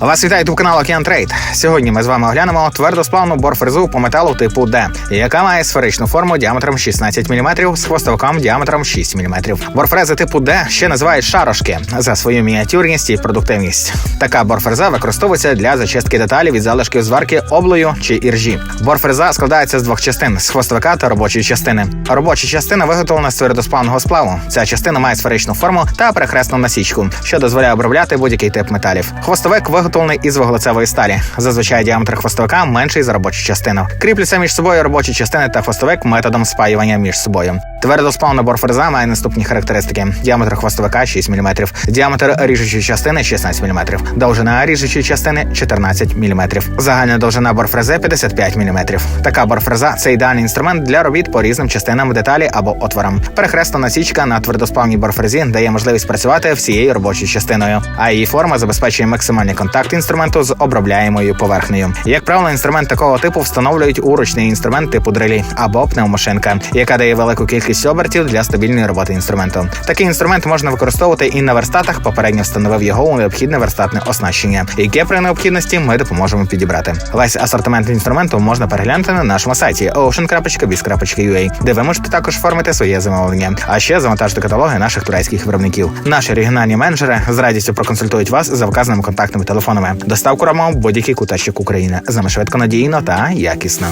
Вас вітає тут канал Океан Трейд. Сьогодні ми з вами оглянемо твердосплавну борфрезу по металу типу D, яка має сферичну форму діаметром 16 мм з хвостовиком діаметром 6 мм. Борфрези типу D ще називають шарошки за свою мініатюрність і продуктивність. Така борфреза використовується для зачистки деталей від залишків зварки облою чи іржі. Борфреза складається з двох частин з хвостовика та робочої частини. Робоча частина виготовлена з твердосплавного сплаву. Ця частина має сферичну форму та перехресну насічку, що дозволяє обробляти будь-який тип металів. Хвостовик виготовлений із вуглецевої сталі. Зазвичай діаметр хвостовика менший за робочу частину. Кріпляться між собою робочі частини та хвостовик методом спаювання між собою. Твердосплавна борфреза має наступні характеристики: діаметр хвостовика 6 мм, діаметр ріжучої частини 16 мм, довжина ріжучої частини 14 мм. Загальна довжина борфрези 55 мм. Така борфреза це ідеальний інструмент для робіт по різним частинам деталі або отворам. Перехресна насічка на твердосплавній борфрезі дає можливість працювати всією робочою частиною, а її форма забезпечує максимальний контакт інструменту з обробляємою поверхнею. Як правило, інструмент такого типу встановлюють у ручний інструмент типу дрелі або пневмошинка, яка дає велику кількість обертів для стабільної роботи інструменту. Такий інструмент можна використовувати і на верстатах. Попередньо встановив його у необхідне верстатне оснащення, яке при необхідності ми допоможемо підібрати. Весь асортимент інструменту можна переглянути на нашому сайті ocean.biz.ua, де ви можете також оформити своє замовлення. А ще завантажити каталоги наших турецьких виробників. Наші регіональні менеджери з радістю проконсультують вас за вказаними контактними телефонами телефонами. Доставку рамам в будь-який куточок України. З нами швидко надійно та якісно.